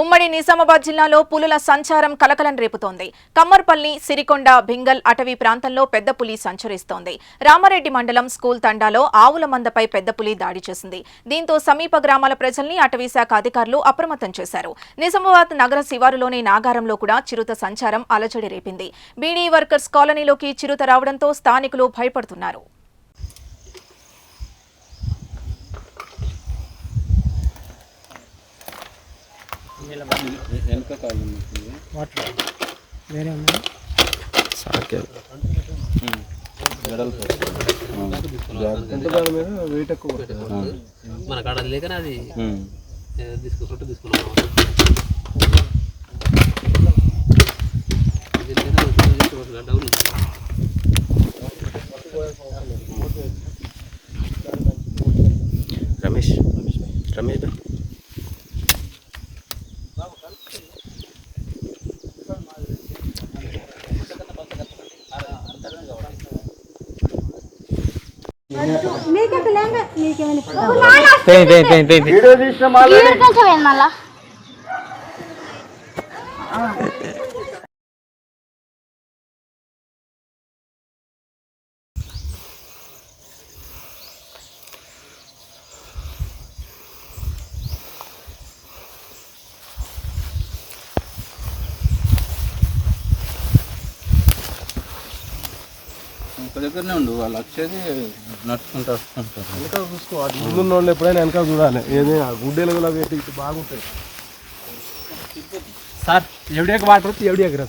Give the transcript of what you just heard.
ఉమ్మడి నిజామాబాద్ జిల్లాలో పులుల సంచారం కలకలం రేపుతోంది. కమ్మర్పల్లి సిరికొండ భింగల్ అటవీ ప్రాంతంలో పెద్ద పులి సంచరిస్తోంది. రామారెడ్డి మండలం స్కూల్ తండాలో ఆవుల మందపై పెద్ద పులి దాడి చేసింది. దీంతో సమీప గ్రామాల ప్రజల్ని అటవీ శాఖ అధికారులు అప్రమత్తం చేశారు. నిజామాబాద్ నగర శివారులోని నాగారంలో కూడా చిరుత సంచారం అలజడి రేపింది. బీడీ వర్కర్స్ కాలనీలోకి చిరుత రావడంతో స్థానికులు భయపడుతున్నారు. వెనక కాలం వాటర్ వేరే ఉన్నాయి వెయిట్ ఎక్కువ మన కాడ లేక అది ఉమ్. తీసుకుంటుంటే తీసుకున్నాం ఇది డౌన్ రమేష్ రమేష్ మళ్ళా. ఒక దగ్గరనే వాళ్ళు వచ్చేది నడుచుకుంటూ వస్తుంటారు. చూసుకో ముందున్న వాళ్ళు ఎప్పుడైనా వెనక చూడాలి. ఏది గుడ్డేలు కూడా పెట్టి ఇటు బాగుంటాయి. సార్ ఎవడి ఎక్కడ వాటర్ ఎవడి ఎక్కడ